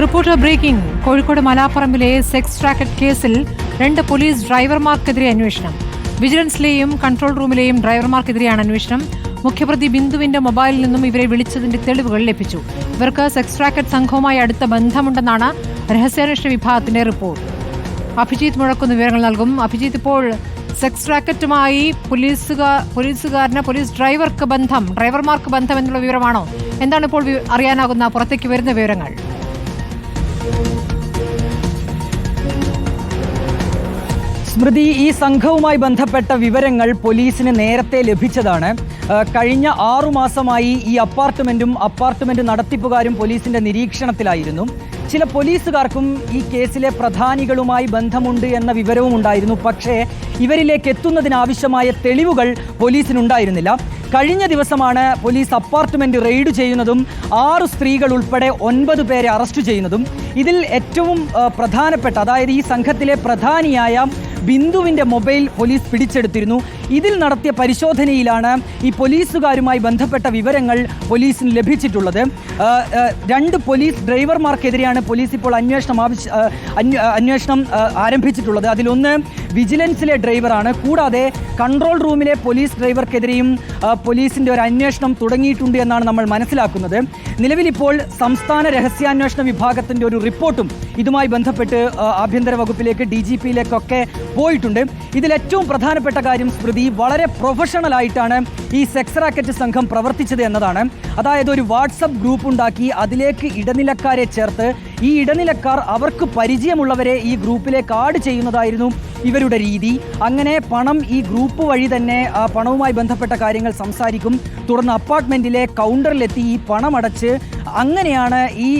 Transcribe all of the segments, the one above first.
Reporter breaking. Kozhikode മലാപ്പറമ്പിലെ sex racket കേസിൽ രണ്ട് പോലീസ് ഡ്രൈവർമാർക്കെതിരെ അന്വേഷണം. വിജിലൻസിലെയും കൺട്രോൾ റൂമിലെയും ഡ്രൈവർമാർക്കെതിരെയാണ് അന്വേഷണം. മുഖ്യപ്രതി ബിന്ദുവിന്റെ മൊബൈലിൽ നിന്നും ഇവരെ വിളിച്ചതിന്റെ തെളിവുകൾ ലഭിച്ചു. ഇവർക്ക് സെക്സ് ട്രാക്കറ്റ് സംഘവുമായി അടുത്ത ബന്ധമുണ്ടെന്നാണ് രഹസ്യാന്വേഷണ വിഭാഗത്തിന്റെ റിപ്പോർട്ട്. അഭിജിത്ത് മുഴക്കുന്ന വിവരങ്ങൾ നൽകും. അഭിജിത്ത് ഇപ്പോൾ സെക്സ് റാക്കറ്റുമായി പോലീസുകാർ പോലീസുകാരന് പോലീസ് ഡ്രൈവർക്ക് ബന്ധം ഡ്രൈവർമാർക്ക് ബന്ധം എന്നുള്ള വിവരമാണോ? എന്താണ് ഇപ്പോൾ അറിയാനാകുന്ന പുറത്തേക്ക് വരുന്ന വിവരങ്ങൾ. സ്മൃതി ഈ സംഘവുമായി ബന്ധപ്പെട്ട വിവരങ്ങൾ പോലീസിന് നേരത്തെ ലഭിച്ചതാണ്. കഴിഞ്ഞ ആറുമാസമായി ഈ അപ്പാർട്ട്മെന്റും അപ്പാർട്ട്മെന്റ് നടത്തിപ്പുകാരും പോലീസിന്റെ നിരീക്ഷണത്തിലായിരുന്നു. ചില പോലീസുകാർക്കും ഈ കേസിലെ പ്രധാനികളുമായി ബന്ധമുണ്ട് എന്ന വിവരവും ഉണ്ടായിരുന്നു. പക്ഷേ ഇവരിലേക്ക് എത്തുന്നതിനാവശ്യമായ തെളിവുകൾ പോലീസിനുണ്ടായിരുന്നില്ല. കഴിഞ്ഞ ദിവസമാണ് പോലീസ് അപ്പാർട്ട്മെന്റ് റെയ്ഡ് ചെയ്യുന്നതും ആറ് സ്ത്രീകൾ ഉൾപ്പെടെ ഒൻപത് പേരെ അറസ്റ്റ് ചെയ്യുന്നതും. ഇതിൽ ഏറ്റവും പ്രധാനപ്പെട്ട അതായത് ഈ സംഘത്തിലെ പ്രധാനിയായ ബിന്ദുവിന്റെ മൊബൈൽ പോലീസ് പിടിച്ചെടുത്തിരുന്നു. ഇതിൽ നടത്തിയ പരിശോധനയിലാണ് ഈ പോലീസുകാരുമായി ബന്ധപ്പെട്ട വിവരങ്ങൾ പോലീസിന് ലഭിച്ചിട്ടുള്ളത്. രണ്ട് പോലീസ് ഡ്രൈവർമാർക്കെതിരെയാണ് പോലീസ് ഇപ്പോൾ അന്വേഷണം ആവശ്യ അന്വേഷണം ആരംഭിച്ചിട്ടുള്ളത്. അതിലൊന്ന് വിജിലൻസിലെ ഡ്രൈവറാണ്. കൂടാതെ കൺട്രോൾ റൂമിലെ പോലീസ് ഡ്രൈവർക്കെതിരെയും പോലീസിന്റെ ഒരു അന്വേഷണം തുടങ്ങിയിട്ടുണ്ട് എന്നാണ് നമ്മൾ മനസ്സിലാക്കുന്നത്. നിലവിലിപ്പോൾ സംസ്ഥാന രഹസ്യാന്വേഷണ വിഭാഗത്തിന്റെ ഒരു റിപ്പോർട്ടും ഇതുമായി ബന്ധപ്പെട്ട് ആഭ്യന്തര വകുപ്പിലേക്ക് ഡി ജി പിയിലേക്കൊക്കെ പോയിട്ടുണ്ട്. ഇതിലേറ്റവും പ്രധാനപ്പെട്ട കാര്യം സ്മൃതി വളരെ പ്രൊഫഷണൽ ആയിട്ടാണ് ഈ സെക്സ് റാക്കറ്റ് സംഘം പ്രവർത്തിച്ചത് എന്നതാണ്. അതായത് ഒരു വാട്സപ്പ് ഗ്രൂപ്പ് ഉണ്ടാക്കി അതിലേക്ക് ഇടനിലക്കാരെ ചേർത്ത് ഈ ഇടനിലക്കാർ അവർക്ക് പരിചയമുള്ളവരെ ഈ ഗ്രൂപ്പിലേക്ക് ആഡ് ചെയ്യുന്നതായിരുന്നു ഇവരുടെ രീതി. അങ്ങനെ പണം ഈ ഗ്രൂപ്പ് വഴി തന്നെ പണവുമായി ബന്ധപ്പെട്ട കാര്യങ്ങൾ സംസാരിക്കും. തുടർന്ന് അപ്പാർട്ട്മെന്റിലെ കൗണ്ടറിലെത്തി ഈ പണം അടച്ച് അങ്ങനെയാണ് ഈ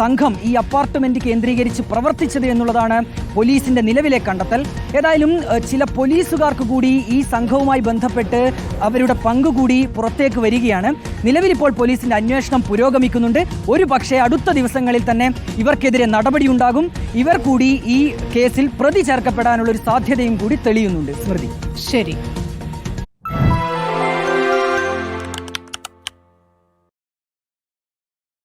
സംഘം ഈ അപ്പാർട്ട്മെന്റ് കേന്ദ്രീകരിച്ച് പ്രവർത്തിച്ചത് എന്നുള്ളതാണ് പോലീസിന്റെ നിലവിലെ കണ്ടെത്തൽ. ഏതായാലും ചില പോലീസുകാർക്ക് കൂടി ഈ സംഘവുമായി ബന്ധപ്പെട്ട് അവരുടെ പങ്ക് കൂടി പുറത്തേക്ക് വരികയാണ്. നിലവിലിപ്പോൾ പോലീസിന്റെ അന്വേഷണം പുരോഗമിക്കുന്നുണ്ട്. ഒരു പക്ഷേ അടുത്ത ദിവസങ്ങളിൽ തന്നെ ഇവർക്കെതിരെ നടപടിയുണ്ടാകും. ഇവർ കൂടി ഈ കേസിൽ പ്രതി ചേർക്കപ്പെടാനുള്ള ഒരു സാധ്യതയും കൂടി തെളിയുന്നുണ്ട്. സ്മൃതി. ശരി.